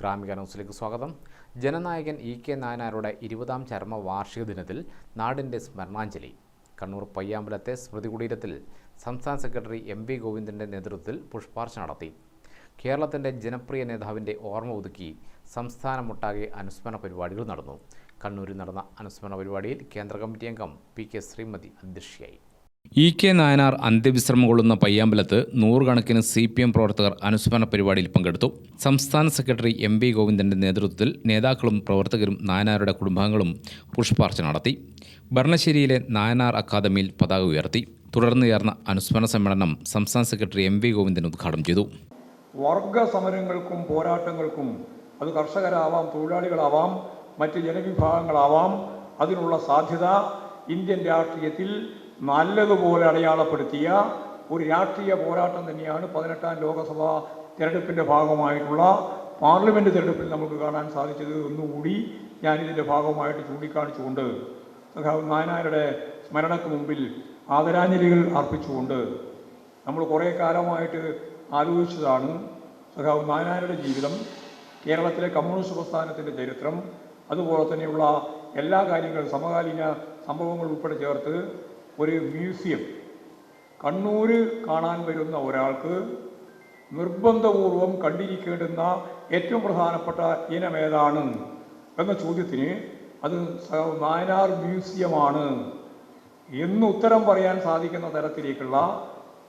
ഗ്രാമിക ന്യൂസിലേക്ക് സ്വാഗതം. Jananayakan E K നായനാരുടെ ഇരുപതാം ചരമ വാർഷിക ദിനത്തിൽ നാടിന്റെ സ്മരണാഞ്ജലി. കണ്ണൂർ പയ്യാമ്പലത്തെ സ്മൃതി കുടീരത്തിൽ സംസ്ഥാന സെക്രട്ടറി എം വി ഗോവിന്ദന്റെ നേതൃത്വത്തിൽ പുഷ്പാർച്ച നടത്തി. കേരളത്തിന്റെ ജനപ്രിയ നേതാവിന്റെ ഓർമ്മ ഒതുക്കി സംസ്ഥാനമൊട്ടാകെ അനുസ്മരണ പരിപാടികൾ നടന്നു. കണ്ണൂരിൽ നടന്ന അനുസ്മരണ പരിപാടിയിൽ കേന്ദ്ര കമ്മിറ്റി അംഗം പി കെ ശ്രീമതി അധ്യക്ഷയായി. ഇ കെ നായനാർ അന്ത്യവിശ്രമം കൊള്ളുന്ന പയ്യാമ്പലത്ത് നൂറുകണക്കിന് സി പി എം പ്രവർത്തകർ അനുസ്മരണ പരിപാടിയിൽ പങ്കെടുത്തു. സംസ്ഥാന സെക്രട്ടറി എം വി ഗോവിന്ദന്റെ നേതൃത്വത്തിൽ നേതാക്കളും പ്രവർത്തകരും നായനാരുടെ കുടുംബാംഗങ്ങളും പുഷ്പാർച്ചന നടത്തി. ഭരണശ്ശേരിയിലെ നായനാർ അക്കാദമിയിൽ പതാക ഉയർത്തി. തുടർന്ന് ചേർന്ന അനുസ്മരണ സമ്മേളനം സംസ്ഥാന സെക്രട്ടറി എം വി ഗോവിന്ദൻ ഉദ്ഘാടനം ചെയ്തു. വർഗ സമരങ്ങൾക്കും പോരാട്ടങ്ങൾക്കും അത് കർഷകരാവാം തൊഴിലാളികളാവാം മറ്റ് ജനവിഭാഗങ്ങളാവാം അതിനുള്ള സാധ്യത ഇന്ത്യൻ രാഷ്ട്രീയത്തിൽ നല്ലതുപോലെ അടയാളപ്പെടുത്തിയ ഒരു രാഷ്ട്രീയ പോരാട്ടം തന്നെയാണ് പതിനെട്ടാം ലോകസഭാ തിരഞ്ഞെടുപ്പിന്റെ ഭാഗമായിട്ടുള്ള പാർലമെന്റ് തിരഞ്ഞെടുപ്പിൽ നമുക്ക് കാണാൻ സാധിച്ചത്. ഒന്നുകൂടി ഞാനിതിന്റെ ഭാഗമായിട്ട് ചൂണ്ടിക്കാണിച്ചുകൊണ്ട് സഖാവ് നായനാരുടെ സ്മരണക്ക് മുമ്പിൽ ആദരാഞ്ജലികൾ അർപ്പിച്ചുകൊണ്ട് നമ്മൾ കുറേ കാലമായിട്ട് ആലോചിച്ചതാണ് സഖാവ് നായനാരുടെ ജീവിതം കേരളത്തിലെ കമ്മ്യൂണിസ്റ്റ് പ്രസ്ഥാനത്തിന്റെ ചരിത്രം അതുപോലെ തന്നെയുള്ള എല്ലാ കാര്യങ്ങളും സമകാലീന സംഭവങ്ങൾ ഉൾപ്പെടെ ചേർത്ത് ഒരു മ്യൂസിയം. കണ്ണൂർ കാണാൻ വരുന്ന ഒരാൾക്ക് നിർബന്ധപൂർവം കണ്ടിരിക്കേണ്ടുന്ന ഏറ്റവും പ്രധാനപ്പെട്ട ഇനം ഏതാണ്? എന്ന ചോദ്യത്തിന് അത് നായനാർ മ്യൂസിയമാണ്. എന്ന് ഉത്തരം പറയാൻ സാധിക്കുന്ന തരത്തിലേക്കുള്ള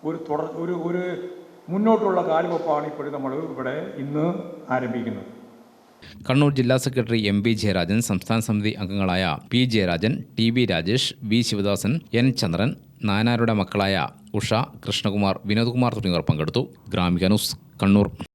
ഒരു തുടർ ഒരു ഒരു മുന്നോട്ടുള്ള കാൽവെപ്പാണ് ഇപ്പോഴും നമ്മൾ ഇവിടെ ഇന്ന് ആരംഭിക്കുന്നത്. കണ്ണൂർ ജില്ലാ സെക്രട്ടറി എം പി ജയരാജൻ സംസ്ഥാന സമിതി അംഗങ്ങളായ P Jayarajan T V Rajesh V Sivadasan N Chandran നാനാരുടെ മക്കളായ ഉഷ കൃഷ്ണകുമാർ വിനോദ്കുമാർ തുടങ്ങിയവർ പങ്കെടുത്തു. ഗ്രാമിക ന്യൂസ് കണ്ണൂർ.